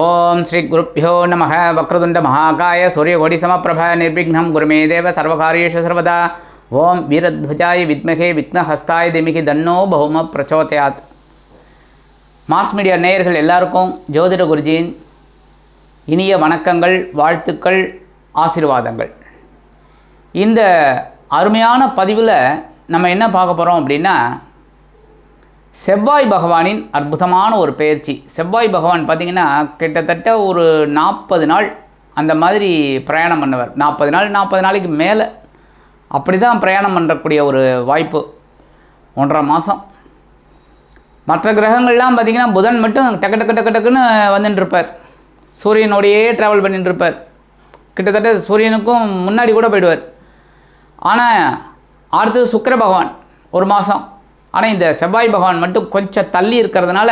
ஓம் ஸ்ரீ குருப்பியோ நம வக்ரதுண்ட மகாகாய சூரியகோடி சமப்பிரப நிர்விக்னம் குருமே தேவ சர்வகாரியேஷு சர்வதா. ஓம் வீரத்வஜாய வித்மகே விக்னஹஸ்தாய திமிகி தன்னோ பௌம பிரச்சோதயாத். மாஸ் மீடியா நேயர்கள் எல்லாருக்கும் ஜோதிட குருஜியின் இனிய வணக்கங்கள் வாழ்த்துக்கள் ஆசீர்வாதங்கள். இந்த அருமையான பதிவில் நம்ம என்ன பார்க்க போகிறோம் அப்படின்னா செவ்வாய் பகவானின் அற்புதமான ஒரு பயிற்சி. செவ்வாய் பகவான் பார்த்திங்கன்னா கிட்டத்தட்ட ஒரு நாற்பது நாள் அந்த மாதிரி பிரயாணம் பண்ணவர். நாற்பது நாள் நாற்பது நாளைக்கு மேலே அப்படி தான் பிரயாணம் பண்ணக்கூடிய ஒரு வாய்ப்பு. ஒன்றரை மாதம் மற்ற கிரகங்கள்லாம் பார்த்திங்கன்னா புதன் மட்டும் டக்கு டக்கு டக்கு டக்குன்னு வந்துட்டுருப்பார். சூரியனோடையே ட்ராவல் பண்ணிட்டுருப்பார். கிட்டத்தட்ட சூரியனுக்கும் முன்னாடி கூட போயிடுவார். ஆனால் அடுத்தது சுக்கர பகவான் ஒரு மாதம் ஆனால் இந்த செவ்வாய் பகவான் மட்டும் கொஞ்சம் தள்ளி இருக்கிறதுனால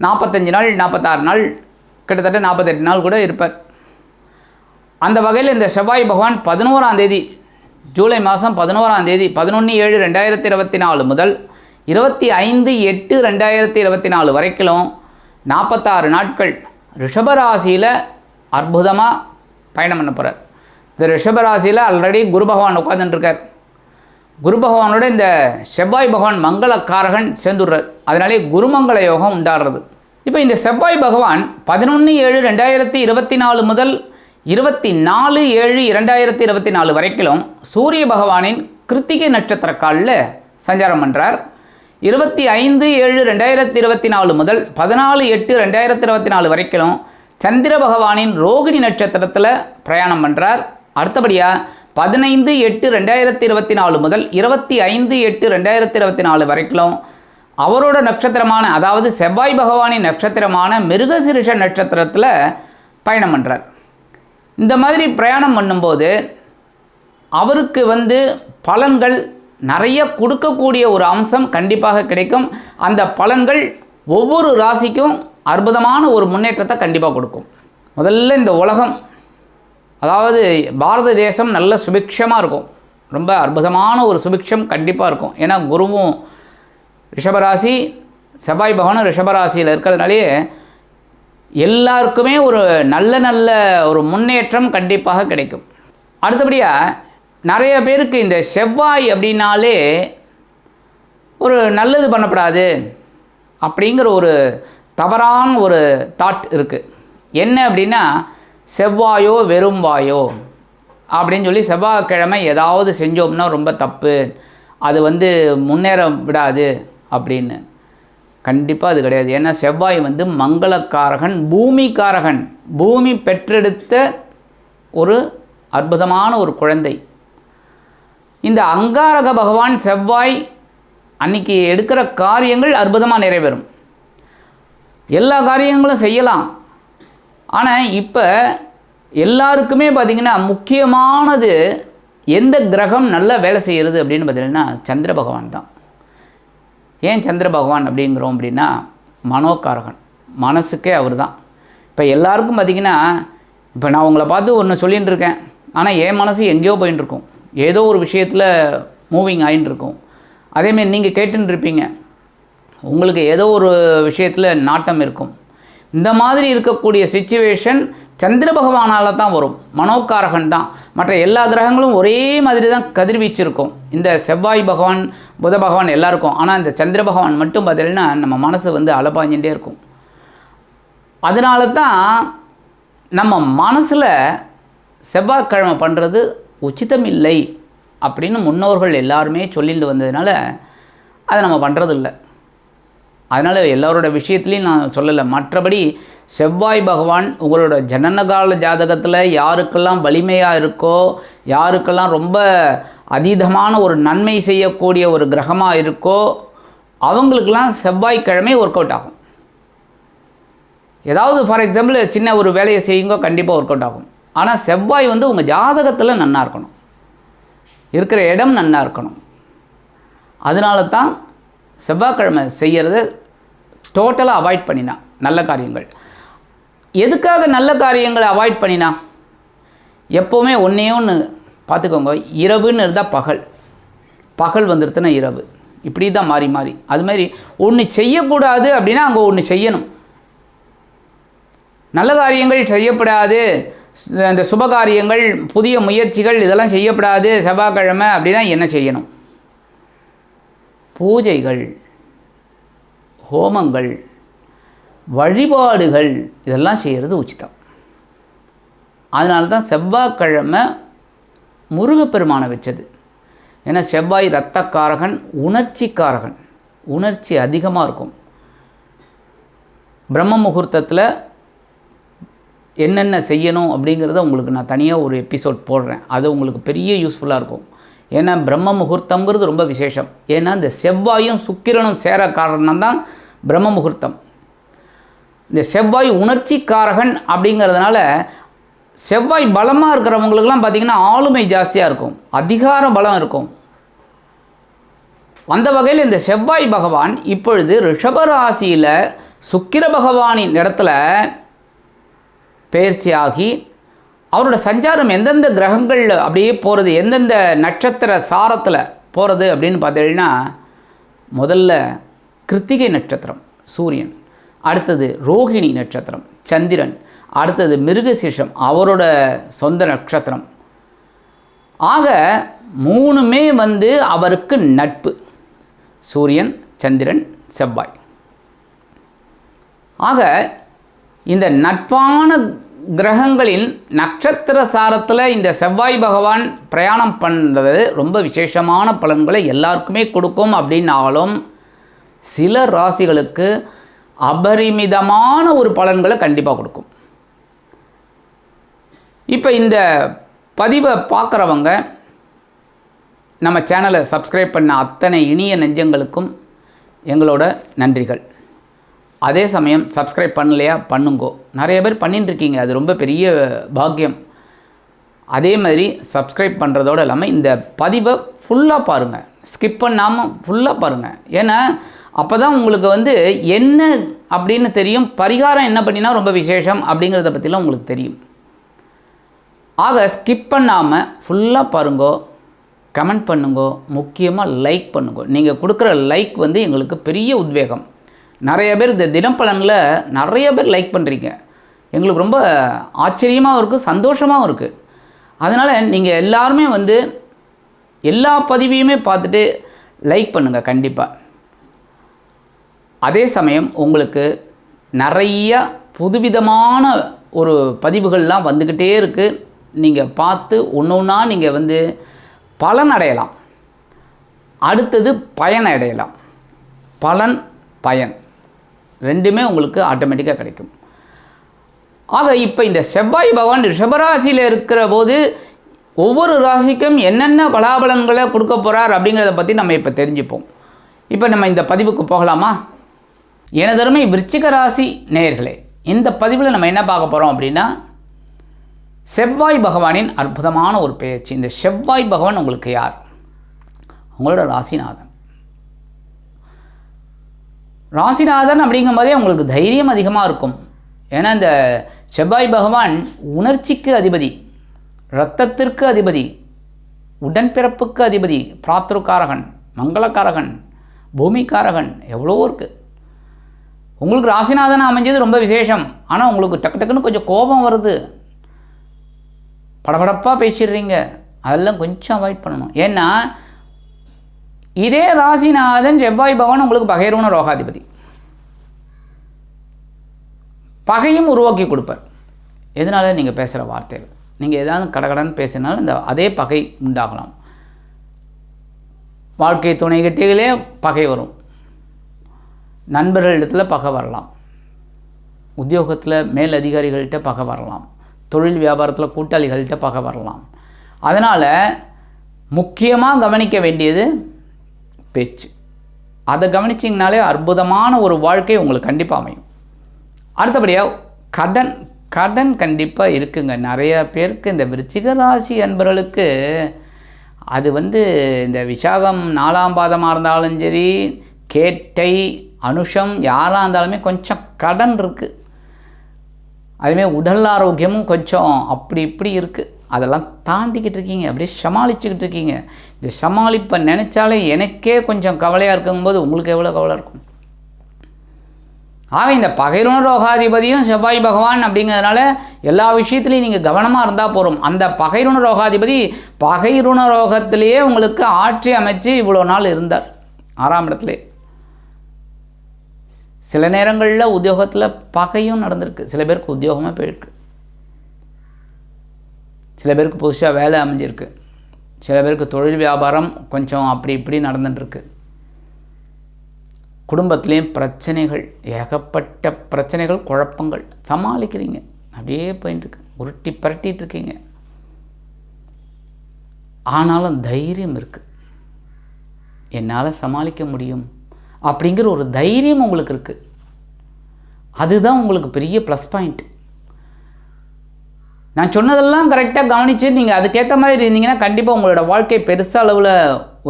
நாற்பத்தஞ்சு நாள் நாற்பத்தாறு நாள் கிட்டத்தட்ட நாற்பத்தெட்டு நாள் கூட இருப்பார். அந்த வகையில் இந்த செவ்வாய் பகவான் பதினோராம் தேதி ஜூலை மாதம் பதினோராம் தேதி பதினொன்று ஏழு ரெண்டாயிரத்தி இருபத்தி நாலு முதல் இருபத்தி ஐந்து எட்டு ரெண்டாயிரத்தி இருபத்தி நாலு வரைக்கும் நாற்பத்தாறு நாட்கள் ரிஷபராசியில் அற்புதமாக பயணம் பண்ண போகிறார் இந்த ரிஷபராசியில் ஆல்ரெடி குரு பகவான் உட்காந்துட்டுருக்கார் குரு பகவானோட இந்த செவ்வாய் பகவான் மங்களக்காரகன் சேர்ந்துடுறார். அதனாலே குருமங்கள யோகம் உண்டாடுறது இப்போ இந்த செவ்வாய் பகவான் பதினொன்று ஏழு ரெண்டாயிரத்தி இருபத்தி நாலு முதல் இருபத்தி நாலு ஏழு இரண்டாயிரத்தி இருபத்தி நாலு வரைக்கும் சூரிய பகவானின் கிருத்திகை நட்சத்திர காலில் சஞ்சாரம் பண்ணுறார் இருபத்தி ஐந்து ஏழு ரெண்டாயிரத்தி இருபத்தி நாலு முதல் பதினாலு எட்டு ரெண்டாயிரத்தி இருபத்தி நாலு வரைக்கும் சந்திர பகவானின் ரோகிணி நட்சத்திரத்தில் பிரயாணம் பண்ணுறார் அடுத்தபடியாக பதினைந்து எட்டு ரெண்டாயிரத்தி இருபத்தி நாலு முதல் இருபத்தி ஐந்து எட்டு ரெண்டாயிரத்தி இருபத்தி நாலு வரைக்கும் அவரோட நட்சத்திரமான அதாவது செவ்வாய் பகவானின் நட்சத்திரமான மிருகசிருஷ நட்சத்திரத்தில் பயணம் பண்ணுறார் இந்த மாதிரி பிரயாணம் பண்ணும்போது அவருக்கு வந்து பலன்கள் நிறைய கொடுக்கக்கூடிய ஒரு அம்சம் கண்டிப்பாக கிடைக்கும். அந்த பலன்கள் ஒவ்வொரு ராசிக்கும் அற்புதமான ஒரு முன்னேற்றத்தை கண்டிப்பாக கொடுக்கும். முதல்ல இந்த உலகம் அதாவது பாரத தேசம் நல்ல சுபிக்ஷமாக இருக்கும். ரொம்ப அற்புதமான ஒரு சுபிக்ஷம் கண்டிப்பாக இருக்கும். ஏன்னா குருவும் ரிஷபராசி செவ்வாய் பகவானும் ரிஷபராசியில் இருக்கிறதுனாலேயே எல்லாருக்குமே ஒரு நல்ல நல்ல ஒரு முன்னேற்றம் கண்டிப்பாக கிடைக்கும். அடுத்தபடியாக நிறைய பேருக்கு இந்த செவ்வாய் அப்படின்னாலே ஒரு நல்லது பண்ணப்படாது அப்படிங்கிற ஒரு தவறான ஒரு தாட் இருக்குது என்ன அப்படின்னா செவ்வாயோ வெறும் வாயோ? அப்படின்னு சொல்லி செவ்வாய்க்கிழமை ஏதாவது செஞ்சோம்னா ரொம்ப தப்பு. அது வந்து முன்னேற விடாது அப்படின்னு. கண்டிப்பாக அது கிடையாது. ஏன்னா செவ்வாய் வந்து மங்களக்காரகன் பூமிக்காரகன். பூமி பெற்றெடுத்த ஒரு அற்புதமான ஒரு குழந்தை. இந்த அங்காரக பகவான் செவ்வாய் அன்னைக்கு எடுக்கிற காரியங்கள் அற்புதமாக நிறைவேறும். எல்லா காரியங்களும் செய்யலாம். ஆனால் இப்போ எல்லாருக்குமே பார்த்திங்கன்னா முக்கியமானது எந்த கிரகம் நல்லா வேலை செய்கிறது அப்படின்னு பார்த்தீங்கன்னா சந்திர பகவான் தான். ஏன் சந்திர பகவான் அப்படிங்கிறோம் அப்படின்னா மனோகாரகன். மனசுக்கே அவர் தான். இப்போ எல்லாருக்கும் பார்த்திங்கன்னா இப்போ நான் உங்களை பார்த்து ஒன்று சொல்லிகிட்டு இருக்கேன். ஆனால் என் மனசு எங்கேயோ போயின்னு இருக்கும் ஏதோ ஒரு விஷயத்தில் மூவிங் ஆகின்னு இருக்கும் அதேமாரி நீங்கள் கேட்டுன்னு இருப்பீங்க. உங்களுக்கு ஏதோ ஒரு விஷயத்தில் நாட்டம் இருக்கும். இந்த மாதிரி இருக்கக்கூடிய சுச்சுவேஷன் சந்திர பகவானால் தான் வரும். மனோகாரகன் தான். மற்ற எல்லா கிரகங்களும் ஒரே மாதிரி தான் கதிர்வீச்சு இருக்கும் இந்த செவ்வாய் பகவான் புத பகவான் எல்லாருக்கும். ஆனால் இந்த சந்திர பகவான் மட்டும் பார்த்தீங்கன்னா நம்ம மனசு வந்து அலப்பாஞ்சிகிட்டே இருக்கும். அதனால தான் நம்ம மனசில் செவ்வாய்க்கிழமை பண்ணுறது உச்சிதம் இல்லை அப்படின்னு முன்னோர்கள் எல்லாருமே சொல்லிட்டு வந்ததுனால அதை நம்ம பண்ணுறதில்ல அதனால் எல்லாரோட விஷயத்துலையும் நான் சொல்லலை. மற்றபடி செவ்வாய் பகவான் உங்களோட ஜனனகால ஜாதகத்தில் யாருக்கெல்லாம் வலிமையாக இருக்கோ யாருக்கெல்லாம் ரொம்ப அதீதமான ஒரு நன்மை செய்யக்கூடிய ஒரு கிரகமாக இருக்கோ அவங்களுக்கெல்லாம் செவ்வாய்க்கிழமை ஒர்க் அவுட் ஆகும். ஏதாவது ஃபார் எக்ஸாம்பிள் சின்ன ஒரு வேலையை செய்யுங்கோ கண்டிப்பாக ஒர்க் அவுட் ஆகும். ஆனால் செவ்வாய் வந்து உங்கள் ஜாதகத்தில் நன்னாக இருக்கணும். இருக்கிற இடம் நன்னாக இருக்கணும். அதனால தான் செவ்வாய்க்கிழமை செய்கிறத டோட்டலாக அவாய்ட் பண்ணினா நல்ல காரியங்கள். எதுக்காக நல்ல காரியங்களை அவாய்ட் பண்ணினா? எப்போவுமே ஒன்றே ஒன்று பார்த்துக்கோங்க இரவுன்னு இருந்தால் பகல். பகல் வந்துடுத்துனா இரவு. இப்படி தான் மாறி மாறி. அது மாதிரி ஒன்று செய்யக்கூடாது அப்படின்னா அங்கே ஒன்று செய்யணும். நல்ல காரியங்கள் செய்யப்படாது. இந்த சுபகாரியங்கள் புதிய முயற்சிகள் இதெல்லாம் செய்யப்படாது. செவ்வாய்க்கிழமை அப்படின்னா என்ன செய்யணும்? பூஜைகள். ஹோமங்கள் வழிபாடுகள் இதெல்லாம் செய்கிறது உச்சிதம். அதனால தான் செவ்வாய்க்கிழமை முருகப்பெருமானை வச்சது. ஏன்னா செவ்வாய் இரத்தக்காரகன் உணர்ச்சிக்காரகன். உணர்ச்சி அதிகமாக இருக்கும். பிரம்ம முகூர்த்தத்தில் என்னென்ன செய்யணும் அப்படிங்கிறத உங்களுக்கு நான் தனியாக ஒரு எபிசோட் போடுறேன். அது உங்களுக்கு பெரிய யூஸ்ஃபுல்லாக இருக்கும். ஏன்னா பிரம்ம முகூர்த்தங்கிறது ரொம்ப விசேஷம். ஏன்னா இந்த செவ்வாயும் சுக்கிரனும் சேர காரணம் தான் பிரம்ம முகூர்த்தம் இந்த செவ்வாய் உணர்ச்சிக்காரகன் அப்படிங்கிறதுனால செவ்வாய் பலமாக இருக்கிறவங்களுக்கெல்லாம் பார்த்திங்கன்னா ஆளுமை ஜாஸ்தியாக இருக்கும். அதிகார பலம் இருக்கும். அந்த வகையில் இந்த செவ்வாய் பகவான் இப்பொழுது ரிஷபராசியில் சுக்கிர பகவானின் இடத்துல பயிற்சியாகி அவரோட சஞ்சாரம் எந்தெந்த கிரகங்களில் அப்படியே போகிறது எந்தெந்த நட்சத்திர சாரத்தில் போகிறது அப்படின்னு பார்த்தீங்கன்னா முதல்ல கிருத்திகை நட்சத்திரம் சூரியன். அடுத்தது ரோஹிணி நட்சத்திரம் சந்திரன். அடுத்தது மிருகசீஷம் அவரோட சொந்த நட்சத்திரம். ஆக மூணுமே வந்து அவருக்கு நட்பு. சூரியன் சந்திரன் செவ்வாய். ஆக இந்த நட்பான கிரகங்களின் நட்சத்திர சாரத்தில் இந்த செவ்வாய் பகவான் பிரயாணம் பண்ணுறது ரொம்ப விசேஷமான பலன்களை எல்லாருக்குமே கொடுக்கும் அப்படின்னாலும் சில ராசிகளுக்கு அபரிமிதமான ஒரு பலன்களை கண்டிப்பாக கொடுக்கும். இப்போ இந்த பதிவை பார்க்குறவங்க நம்ம சேனலை சப்ஸ்கிரைப் பண்ண அத்தனை இனிய நெஞ்சங்களுக்கும் எங்களோட நன்றிகள். அதே சமயம் சப்ஸ்கிரைப் பண்ணலையா? பண்ணுங்கோ. நிறைய பேர் பண்ணிட்டுருக்கீங்க அது ரொம்ப பெரிய பாக்கியம். அதே மாதிரி சப்ஸ்கிரைப் பண்ணுறதோடு இல்லாமல் இந்த பதிவை ஃபுல்லாக பாருங்கள் ஸ்கிப் பண்ணாமல் ஃபுல்லாக பாருங்கள் ஏன்னா அப்போ தான் உங்களுக்கு வந்து என்ன அப்படின்னு தெரியும் பரிகாரம் என்ன பண்ணினா ரொம்ப விசேஷம் அப்படிங்கிறத பற்றிலாம் உங்களுக்கு தெரியும். ஆக ஸ்கிப் பண்ணாமல் ஃபுல்லாக பாருங்கோ கமெண்ட் பண்ணுங்கோ முக்கியமாக லைக் பண்ணுங்கோ. நீங்கள் கொடுக்குற லைக் வந்து எங்களுக்கு பெரிய உத்வேகம். நிறைய பேர் இந்த தினப்பலனில் நிறைய பேர் லைக் பண்ணுறீங்க எங்களுக்கு ரொம்ப ஆச்சரியமாகவும் இருக்குது சந்தோஷமாகவும் இருக்குது அதனால் நீங்கள் எல்லாருமே வந்து எல்லா பதிவையுமே பார்த்துட்டு லைக் பண்ணுங்கள் கண்டிப்பாக அதே சமயம் உங்களுக்கு நிறைய புதுவிதமான ஒரு பதிவுகள்லாம் வந்துக்கிட்டே இருக்குது நீங்கள் பார்த்து ஒன்று ஒன்றா நீங்கள் வந்து பலன் அடையலாம். அடுத்தது பயன் அடையலாம். பலன் பயன். ரெண்டுமே உங்களுக்கு ஆட்டோமேட்டிக்காக கிடைக்கும். ஆக இப்போ இந்த செவ்வாய் பகவான் ரிஷபராசியில் இருக்கிற போது ஒவ்வொரு ராசிக்கும் என்னென்ன பலாபலன்களை கொடுக்க போகிறார் அப்படிங்கிறத பற்றி நம்ம இப்போ தெரிஞ்சுப்போம். இப்போ நம்ம இந்த பதிவுக்கு போகலாமா? எனதருமை விருச்சிக ராசி நேயர்களே இந்த பதிவில் நம்ம என்ன பார்க்க போகிறோம் அப்படின்னா செவ்வாய் பகவானின் அற்புதமான ஒரு பெயர்ச்சி இந்த செவ்வாய் பகவான் உங்களுக்கு யார்? உங்களோட ராசிநாதன். ராசிநாதன் அப்படிங்கும்போதே உங்களுக்கு தைரியம் அதிகமாக இருக்கும். ஏன்னா இந்த செவ்வாய் பகவான் உணர்ச்சிக்கு அதிபதி இரத்தத்திற்கு அதிபதி உடன்பிறப்புக்கு அதிபதி பிராத்திருக்காரகன் மங்களக்காரகன் பூமிக்காரகன் எவ்வளோ இருக்குது உங்களுக்கு ராசிநாதன் அமைஞ்சது ரொம்ப விசேஷம். ஆனால் உங்களுக்கு டக்கு டக்குன்னு கொஞ்சம் கோபம் வருது. படபடப்பாக பேசிடுறீங்க. அதெல்லாம் கொஞ்சம் அவாய்ட் பண்ணணும். ஏன்னா இதே ராசிநாதன் செவ்வாய் பகவான் உங்களுக்கு பகைரவன ரோகாதிபதி பகையும் உருவாக்கி கொடுப்பார். எதனால? நீங்கள் பேசுகிற வார்த்தைகள் நீங்கள் ஏதாவது கடகடன்னு பேசினாலும் இந்த அதே பகை உண்டாகலாம். வாழ்க்கை துணைகிட்டே பகை வரும். நண்பர்களிடத்தில் பகை வரலாம். உத்தியோகத்தில் மேல் அதிகாரிகள்கிட்ட பகை வரலாம். தொழில் வியாபாரத்தில் கூட்டாளிகள்கிட்ட பகை வரலாம். அதனால் முக்கியமாக கவனிக்க வேண்டியது பேச்சு. அதை கவனிச்சிங்கனாலே அற்புதமான ஒரு வாழ்க்கை உங்களுக்கு கண்டிப்பாக அமையும். அடுத்தபடியாக கடன் கடன் கண்டிப்பாக இருக்குங்க. நிறைய பேருக்கு இந்த விருச்சிக ராசி அன்பர்களுக்கு அது வந்து இந்த விசாகம் நாலாம் பாதமாக இருந்தாலும் சரி கேட்டை அனுஷம் யாராக இருந்தாலுமே கொஞ்சம் கடன் இருக்குது அதுமாரி உடல் ஆரோக்கியமும் கொஞ்சம் அப்படி இப்படி இருக்குது அதெல்லாம் தாண்டிக்கிட்டு இருக்கீங்க அப்படியே சமாளிச்சுக்கிட்டு இருக்கீங்க. இந்த சமாளிப்பை நினச்சாலே எனக்கே கொஞ்சம் கவலையாக இருக்கும்போது உங்களுக்கு எவ்வளோ கவலை இருக்கும்? ஆக இந்த பகைருண ரோகாதிபதியும் செவ்வாய் பகவான் அப்படிங்கிறதுனால எல்லா விஷயத்துலையும் நீங்கள் கவனமாக இருந்தால் போகிறோம் அந்த பகைருண ரோகாதிபதி பகைருண ரோகத்திலேயே உங்களுக்கு ஆட்சி அமைச்சு இவ்வளோ நாள் இருந்தார். ஆறாம் இடத்துலேயே சில நேரங்களில் உத்தியோகத்தில் பகையும் நடந்திருக்கு. சில பேருக்கு உத்தியோகமே போயிருக்கு. சில பேருக்கு புதுசாக வேலை அமைஞ்சிருக்கு. சில பேருக்கு தொழில் வியாபாரம் கொஞ்சம் அப்படி இப்படி நடந்துட்டுருக்கு. குடும்பத்துலேயும் பிரச்சனைகள் ஏகப்பட்ட பிரச்சனைகள் குழப்பங்கள் சமாளிக்கிறீங்க. அப்படியே போயிட்டுருக்கு. உருட்டி பரட்டிகிட்டு இருக்கீங்க ஆனாலும் தைரியம் இருக்குது என்னால் சமாளிக்க முடியும். அப்படிங்கிற ஒரு தைரியம் உங்களுக்கு இருக்குது அதுதான் உங்களுக்கு பெரிய ப்ளஸ் பாயிண்ட் நான் சொன்னதெல்லாம் கரெக்டாக கவனித்து நீங்கள் அதுக்கேற்ற மாதிரி இருந்தீங்கன்னா கண்டிப்பாக உங்களோட வாழ்க்கை பெருசாக அளவில்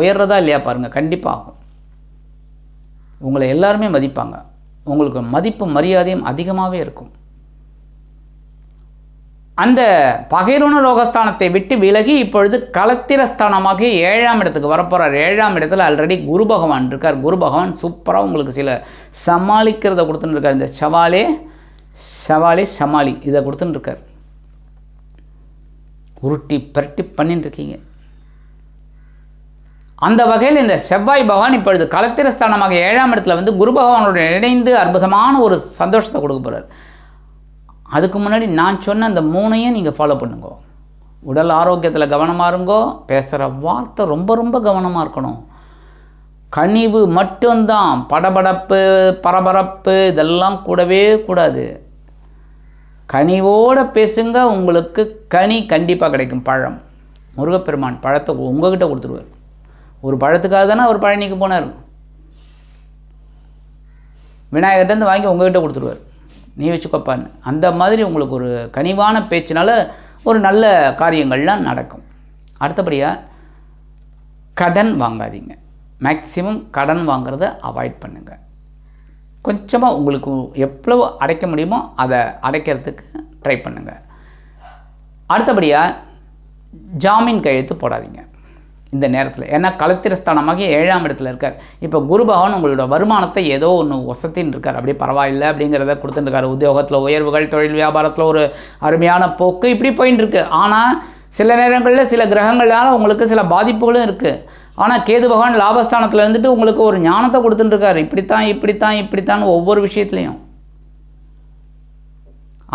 உயர்றதா இல்லையா பாருங்கள் கண்டிப்பாக ஆகும். உங்களை எல்லாருமே மதிப்பாங்க. உங்களுக்கு மதிப்பு மரியாதையும் அதிகமாகவே இருக்கும். அந்த பகைரோன ரோகஸ்தானத்தை விட்டு விலகி இப்பொழுது களத்திரஸ்தானமாக ஏழாம் இடத்துக்கு வரப்போகிறார் ஏழாம் இடத்துல ஆல்ரெடி குரு பகவான் இருக்கார். குரு பகவான் சூப்பராக உங்களுக்கு சில சமாளிக்கிறத கொடுத்துன்னு இருக்கார் இந்த சவாலே சவாலே சமாளி இதை கொடுத்துன்னு இருக்கார் உருட்டி பரட்டி பண்ணிட்டு இருக்கீங்க அந்த வகையில் இந்த செவ்வாய் பகவான் இப்பொழுது களத்திரஸ்தானமாக ஏழாம் இடத்துல வந்து குரு பகவானுடன் இணைந்து அற்புதமான ஒரு சந்தோஷத்தை கொடுக்க போகிறார் அதுக்கு முன்னாடி நான் சொன்ன அந்த மூணையும் நீங்கள் ஃபாலோ பண்ணுங்க. உடல் ஆரோக்கியத்தில் கவனமாக இருங்கோ. பேசுகிற வார்த்தை ரொம்ப ரொம்ப கவனமாக இருக்கணும். கனிவு மட்டும்தான். படபடப்பு பரபரப்பு இதெல்லாம் கூடவே கூடாது. கனிவோடு பேசுங்க உங்களுக்கு கனி கண்டிப்பாக கிடைக்கும். பழம். முருகப்பெருமான் பழத்தை உங்ககிட்ட கொடுத்துருவார். ஒரு பழத்துக்காக தானே அவர் பழனிக்கு போனார். விநாயகர்கிட்டருந்து வாங்கி உங்ககிட்ட கொடுத்துருவார். நீ வச்சுக்கோப்பான்னு அந்த மாதிரி உங்களுக்கு ஒரு கனிவான பேச்சினால ஒரு நல்ல காரியங்கள்லாம் நடக்கும். அடுத்தபடியாக கடன் வாங்காதீங்க. மேக்ஸிமம் கடன் வாங்கிறத அவாய்ட் பண்ணுங்கள் கொஞ்சமாக உங்களுக்கு எவ்வளவு அடைக்க முடியுமோ அதை அடைக்கிறதுக்கு ட்ரை பண்ணுங்கள் அடுத்தபடியாக ஜாமீன் கையெழுத்து போடாதீங்க. இந்த நேரத்தில். ஏன்னா களத்திரஸ்தானமாக ஏழாம் இடத்துல இருக்கார். இப்போ குரு பகவான் உங்களோட வருமானத்தை ஏதோ ஒன்று ஒசத்தின்னு இருக்கார். அப்படியே பரவாயில்லை அப்படிங்கிறத கொடுத்துட்டுருக்காரு உத்தியோகத்தில் உயர்வுகள் தொழில் வியாபாரத்தில் ஒரு அருமையான போக்கு இப்படி போயின்னு இருக்கு. ஆனால் சில நேரங்களில் சில கிரகங்களால் உங்களுக்கு சில பாதிப்புகளும் இருக்குது ஆனால் கேது பகவான் லாபஸ்தானத்தில் இருந்துட்டு உங்களுக்கு ஒரு ஞானத்தை கொடுத்துட்டுருக்காரு இப்படித்தான் இப்படித்தான் இப்படித்தான் ஒவ்வொரு விஷயத்துலையும்.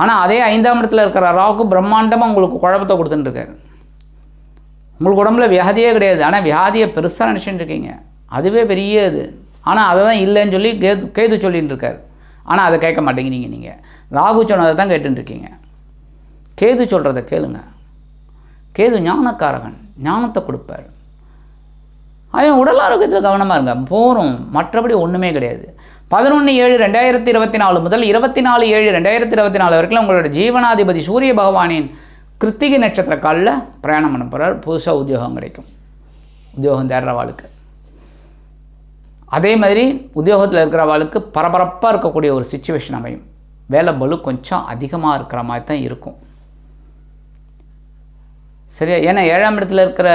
ஆனால் அதே ஐந்தாம் இடத்துல இருக்கிற ராகு பிரம்மாண்டமாக உங்களுக்கு குழப்பத்தை கொடுத்துட்டுருக்காரு உங்களுக்கு உடம்புல வியாதியே கிடையாது. ஆனால் வியாதியை பெருசாக நினச்சிட்டு இருக்கீங்க. அதுவே பெரிய இது. ஆனால் அதை தான் இல்லைன்னு சொல்லி கேது கேது சொல்லின்னு இருக்கார். ஆனால் அதை கேட்க மாட்டேங்கிறீங்க நீங்கள் ராகு சொன்னதை தான் கேட்டுருக்கீங்க இருக்கீங்க. கேது சொல்கிறத கேளுங்க. கேது ஞானக்காரகன். ஞானத்தை கொடுப்பார். அதே உடல் ஆரோக்கியத்தில் கவனமாக இருங்க. போகிறோம் மற்றபடி ஒன்றுமே கிடையாது. பதினொன்று ஏழு ரெண்டாயிரத்தி இருபத்தி நாலு முதல் இருபத்தி நாலு ஏழு ரெண்டாயிரத்தி இருபத்தி நாலு வரைக்கும் உங்களோட ஜீவனாதிபதி சூரிய பகவானின் கிருத்திகை நட்சத்திர காலில் பிரயாணம் பண்ண போகிறார் புதுசாக உத்தியோகம் கிடைக்கும். உத்தியோகம் தேடுறவாளுக்கு. அதே மாதிரி உத்தியோகத்தில் இருக்கிறவாளுக்கு பரபரப்பாக இருக்கக்கூடிய ஒரு சுச்சுவேஷன் அமையும். வேலை பலு கொஞ்சம் அதிகமாக இருக்கிற மாதிரி தான் இருக்கும். சரியா? ஏன்னா ஏழாம் இடத்துல இருக்கிற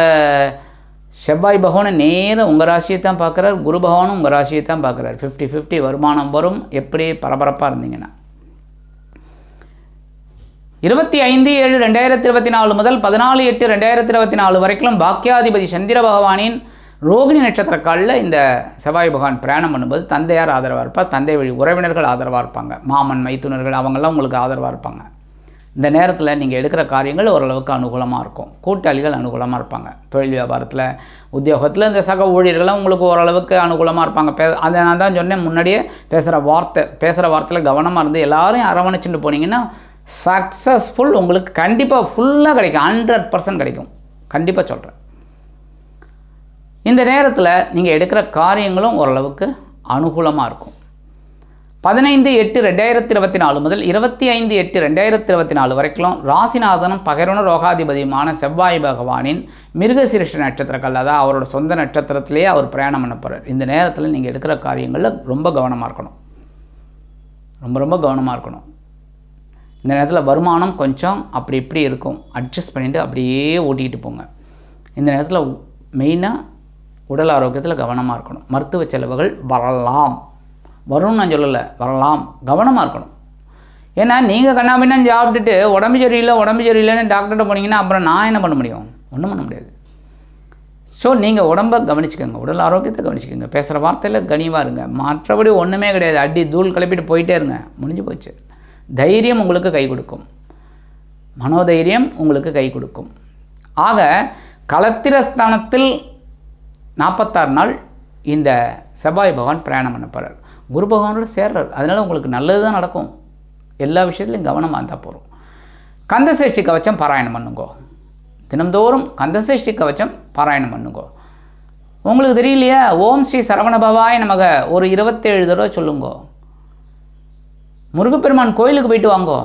செவ்வாய் பகவான் நேரம் உங்கள் ராசியை தான் பார்க்குறார். குரு பகவானும் உங்கள் ராசியை தான் பார்க்குறார். ஃபிஃப்டி ஃபிஃப்டி வருமானம் வரும். எப்படி பரபரப்பாக இருந்தீங்கன்னா. இருபத்தி ஐந்து ஏழு ரெண்டாயிரத்தி இருபத்தி நாலு முதல் பதினாலு எட்டு ரெண்டாயிரத்தி இருபத்தி நாலு வரைக்கும் பாக்கியாதிபதி சந்திர பகவானின் ரோகிணி நட்சத்திர காலில் இந்த செவ்வாய் பகவான் பிரயாணம் பண்ணும்போது தந்தையார் ஆதரவாக இருப்பார் தந்தை வழி உறவினர்கள் ஆதரவாக இருப்பாங்க மாமன் மைத்துனர்கள் அவங்கெல்லாம் உங்களுக்கு ஆதரவாக இருப்பாங்க. இந்த நேரத்தில் நீங்கள் எடுக்கிற காரியங்கள் ஓரளவுக்கு அனுகூலமாக இருக்கும். கூட்டாளிகள் அனுகூலமாக இருப்பாங்க. தொழில் வியாபாரத்தில் உத்தியோகத்தில் இந்த சக ஊழியர்களும் உங்களுக்கு ஓரளவுக்கு அனுகூலமாக இருப்பாங்க. பே அதை நான் தான் சொன்னேன் முன்னாடியே பேசுகிற வார்த்தை பேசுகிற வார்த்தையில் கவனமாக இருந்து எல்லாரையும் அரவணைச்சுட்டு போனீங்கன்னா சக்ஸஸ்ஃபுல் உங்களுக்கு கண்டிப்பாக ஃபுல்லாக கிடைக்கும். ஹண்ட்ரட் பர்சன்ட் கிடைக்கும். கண்டிப்பாக சொல்கிறேன் இந்த நேரத்தில் நீங்கள் எடுக்கிற காரியங்களும் ஓரளவுக்கு அனுகூலமாக இருக்கும். பதினைந்து எட்டு ரெண்டாயிரத்தி இருபத்தி நாலு முதல் இருபத்தி ஐந்து எட்டு ரெண்டாயிரத்தி இருபத்தி நாலு வரைக்கும் ராசிநாதனும் பகருண ரோகாதிபதியுமான செவ்வாய் பகவானின் மிருகசிருஷ்ட நட்சத்திரங்கள் அதாவது அவரோட சொந்த நட்சத்திரத்திலேயே அவர் பிரயாணம் பண்ண போகிறார் இந்த நேரத்தில் நீங்கள் எடுக்கிற காரியங்களில் ரொம்ப கவனமாக இருக்கணும். ரொம்ப ரொம்ப கவனமாக இருக்கணும். இந்த நேரத்தில் வருமானம் கொஞ்சம் அப்படி இப்படி இருக்கும். அட்ஜஸ்ட் பண்ணிவிட்டு அப்படியே ஓட்டிகிட்டு போங்க. இந்த நேரத்தில் மெயினாக உடல் ஆரோக்கியத்தில் கவனமாக இருக்கணும். மருத்துவ செலவுகள் வரலாம். வரும்னு நான் சொல்லலை வரலாம். கவனமாக இருக்கணும். ஏன்னா நீங்கள் கண்ணாபின்னு சாப்பிட்டுட்டு உடம்பு சரியில்லை உடம்பு சரியில்லைன்னு டாக்டர்கிட்ட போனீங்கன்னா அப்புறம் நான் என்ன பண்ண முடியும்? ஒன்றும் பண்ண முடியாது. ஸோ நீங்கள் உடம்பை கவனிச்சுக்கோங்க. உடல் ஆரோக்கியத்தை கவனிச்சுக்கோங்க. பேசுகிற வார்த்தையில் கனிவாக இருங்க. மற்றபடி ஒன்றுமே கிடையாது. அடி தூள் கிளப்பிட்டு போயிட்டே இருங்க. முடிஞ்சு போச்சு. தைரியம் உங்களுக்கு கை கொடுக்கும். மனோதைரியம் உங்களுக்கு கை கொடுக்கும். ஆக களத்திரஸ்தானத்தில் நாற்பத்தாறு நாள் இந்த செவ்வாய் பகவான் பிரயாணம் பண்ண போகிறார் குரு பகவானோட சேர்றார். அதனால் உங்களுக்கு நல்லது தான் நடக்கும். எல்லா விஷயத்துலையும் கவனமாக இருந்தால் போகிறோம் கந்தசேஷ்டி கவச்சம் பாராயணம் பண்ணுங்கோ. தினம்தோறும் கந்தசேஷ்டி கவச்சம் பாராயணம் பண்ணுங்கோ. உங்களுக்கு தெரியலையா? ஓம் ஸ்ரீ சரவணபவாய நமக. ஒரு இருபத்தேழு தடவை சொல்லுங்கோ. முருகப்பெருமான் கோயிலுக்கு போயிட்டு வாங்கோ.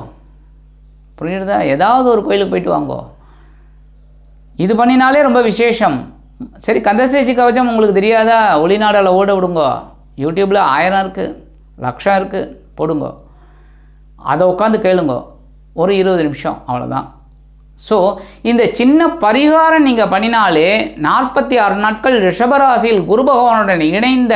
புரியுறதா? ஏதாவது ஒரு கோயிலுக்கு போயிட்டு வாங்கோ. இது பண்ணினாலே ரொம்ப விசேஷம். சரி கந்தசேஷி கவச்சம் உங்களுக்கு தெரியாதா? ஒளிநாடால் ஓட விடுங்கோ. யூடியூப்பில் ஆயிரம் இருக்குது லட்சம் இருக்குது போடுங்கோ. அதை உட்காந்து கேளுங்கோ. ஒரு இருபது நிமிஷம் அவ்வளோதான் ஸோ இந்த சின்ன பரிகாரம் நீங்கள் பண்ணினாலே நாற்பத்தி ஆறு நாட்கள் ரிஷபராசியில் குரு பகவானுடன் இணைந்த